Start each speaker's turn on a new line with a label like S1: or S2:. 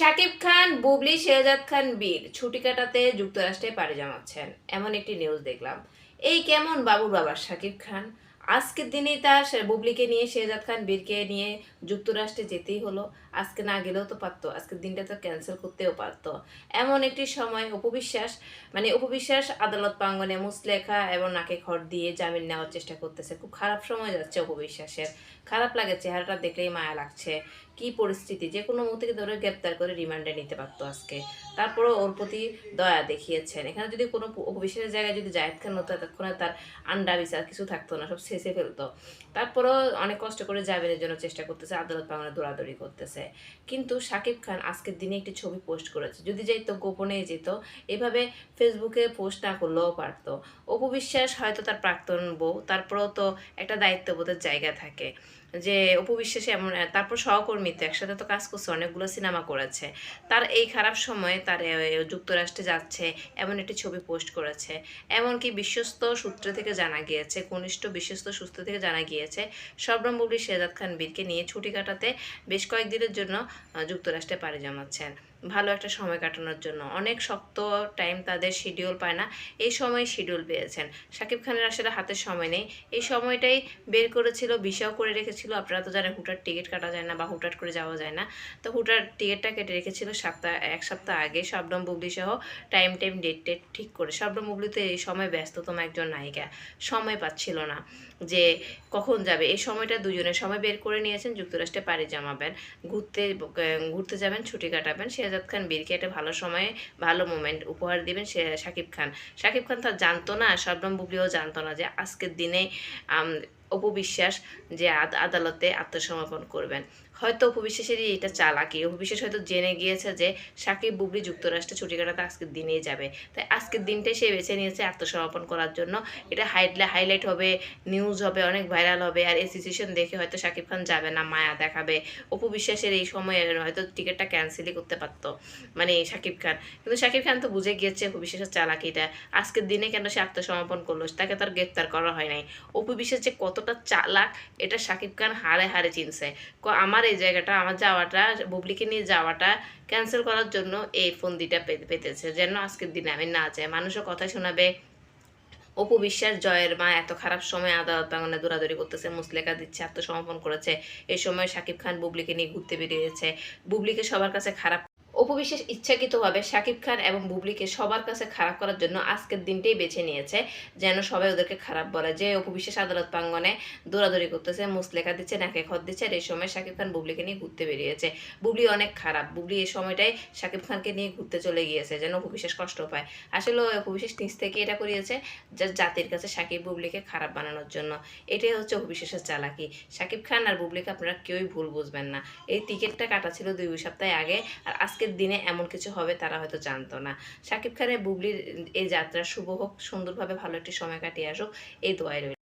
S1: শাকিব খান, বুবলি শেহজাদ খান, বীর ছুটি কাটাতে যুক্তরাষ্ট্রে পাড়ি জমাচ্ছেন। এমন একটি নিউজ দেখলাম। এই কেমন বাবুর বাবা শাকিব খান? আজকের দিনেই তার বুবলিকে নিয়ে, শেহজাদ খান, বীরকে নিয়ে যুক্তরাষ্ট্রে যেতেই হলো। আজকে না গেলেও তো পারতো। আজকের দিনটা তো ক্যান্সেল করতেও পারতো। এমন একটি সময় উপবিশ্বাস মানে উপবিশ্বাস আদালত প্রাঙ্গনে মুসলেখা এবং নাকে ঘর দিয়ে জামিন নেওয়ার চেষ্টা করতেছে। খুব খারাপ সময় যাচ্ছে উপবিশ্বাসের খারাপ লাগে, চেহারাটা দেখলেই মায়া লাগছে। কি পরিস্থিতি? যে কোনো মুহূর্তে ধরে গ্রেপ্তার করে রিমান্ডে নিতে পারতো আজকে। তারপরেও ওর প্রতি দয়া দেখিয়েছেন। এখানে যদি কোনো অফিসের জায়গায় যদি জায়েদ খান হতো ততক্ষণে তার আন্ডা বিচার কিছু থাকতো না, সব শেষে ফেলতো। তারপরেও অনেক কষ্ট করে জামিনের জন্য চেষ্টা করতেছে, আদালত প্রাঙ্গনে দৌড়াদৌড়ি করতেছে। কিন্তু শাকিব খান আজকের দিনে একটি ছবি পোস্ট করেছে। যদি যেত গোপনে যেত। এভাবে ফেসবুকে পোস্ট না করলেও পারতো। অপবিশ্বাস হয়তো তার প্রাক্তন বউ, তারপরেও তো একটা দায়িত্ববোধের জায়গা থাকে। যে উপবিশ্বাসে বিশ্বাসে এমন তারপর সহকর্মী তো একসাথে তো কাজ করছে, অনেকগুলো সিনেমা করেছে। তার এই খারাপ সময়ে তার যুক্তরাষ্ট্রে যাচ্ছে, এমন একটি ছবি পোস্ট করেছে। এমনকি বিশ্বস্ত সূত্র থেকে জানা গিয়েছে, কনিষ্ঠ বিশ্বস্ত সূত্র থেকে জানা গিয়েছে শবনম বুবলি খান বীরকে নিয়ে ছুটি কাটাতে বেশ কয়েকদিনের জন্য যুক্তরাষ্ট্রে পাড়ি জমাচ্ছেন। ভালো একটা সময় কাটানোর জন্য। অনেক শক্ত টাইম তাদের শিডিউল পায় না। এই সময় শিডিউল পেয়েছেন। শাকিব খানের আসলে হাতে সময় নেই। এই সময়টাই বের করেছিল বিষয় করে রেখেছিল। আপনারা তো জানেন হুটার টিকিট কাটা যায় না বা হুটার করে যাওয়া যায় না। তো হুটার টিকিটটা কেটে রেখেছিল সপ্তাহ, এক সপ্তাহ আগে। শবনম বুবলি সহ টাইম টাইম ডেট টেট ঠিক করে। শবনম বুবলি তো এই সময় ব্যস্ততম একজন নায়িকা। সময় পাচ্ছিল না যে কখন যাবে। এই সময়টা দুজনের সময় বের করে নিয়েছেন। যুক্তরাষ্ট্রে পাড়ি জমাবেন। ঘুরতে ঘুরতে যাবেন, ছুটি কাটাবেন। শেহজাদ খান বীরকে একটা ভালো সময়ে ভালো মোমেন্ট উপহার দিবেন সে শাকিব খান। শাকিব খান তো জানতো না শবনম বুবলিও জানতো না যে আজকের দিনে অপবিশ্বাস যে আদ- আদালতে আত্মসমর্পণ করবেন। হয়তো অপবিশ্বাসেরই এটা চালাকি। অপবিশ্বাস হয়তো জেনে গিয়েছে যে সাকিব, বুবলি যুক্তরাষ্ট্রে ছুটি কাটাতে আজকের দিনেই যাবে। তাই আজকের দিনটাই সে বেছে নিয়েছে আত্মসমর্পণ করার জন্য। এটা হাইটলে হাইলাইট হবে, নিউজ হবে, অনেক ভাইরাল হবে। আর এই সিচুয়েশন দেখে হয়তো শাকিব খান যাবে না, মায়া দেখাবে। অপবিশ্বাসের এই সময়ে হয়তো টিকিটটা ক্যান্সেলই করতে পারতো মানে শাকিব খান। কিন্তু শাকিব খান তো বুঝে গিয়েছে অপু বিশ্বাসের চালাকিটা। আজকের দিনে কেন সে আত্মসমর্পণ করল? তাকে তার গ্রেপ্তার করা হয় নাই। অপবিশ্বাস যে যে কতটা চালাক, এটা শাকিব খান হারে হারে চিনছে। আমার এই জায়গাটা, আমার যাওয়াটা, বুবলিকে নিয়ে যাওয়াটা ক্যান্সেল করার জন্য এই ফন্দিটা পে- পেতেছে। যেন আজকের দিনে আমি না যাই। মানুষও কথা শোনাবে। অপু বিশ্বাস, জয়ের মা এত খারাপ সময় আদালত প্রাঙ্গনে দৌড়াদৌড়ি করতেছে, মুসলেখা দিচ্ছে, আত্মসমর্পণ করেছে। এই সময় শাকিব খান বুবলিকে নিয়ে ঘুরতে বেরিয়েছে। বুবলিকে সবার কাছে খারাপ অপু বিশ্বাস ইচ্ছাকৃতভাবে শাকিব খান এবং বুবলিকে সবার কাছে খারাপ করার জন্য আজকের দিনটাই বেছে নিয়েছে, যেন সবাই ওদেরকে খারাপ বলে। যে অপু বিশ্বাস আদালত প্রাঙ্গনে দৌড়াদৌড়ি করতেছে মুসলেখা দিচ্ছে, নাকে খত দিচ্ছে, আর এই সময় শাকিব খান বুবলিকে নিয়ে ঘুরতে বেরিয়েছে। বুবলি অনেক খারাপ। বুবলি এই সময়টাই শাকিব খানকে নিয়ে ঘুরতে চলে গিয়েছে, যেন অপু বিশ্বাস কষ্ট পায়। আসলে অপু বিশ্বাস নিজ থেকে এটা করিয়েছে, যা জাতির কাছে সাকিব বুবলিকে খারাপ বানানোর জন্য। এটাই হচ্ছে অপু বিশ্বাসের চালাকি। সাকিব খান আর বুবলিকে আপনারা কেউই ভুল বুঝবেন না। এই টিকিটটা কাটা ছিল দুই সপ্তাহ আগে, আর আজকের দিনে এমন কিছু হবে তারা হয়তো জানতো না। সাকিব খানের বুবলির এই যাত্রা শুভ হোক, সুন্দরভাবে ভালো একটি সময় কাটিয়ে আসুক, এই দোয়াই রইল।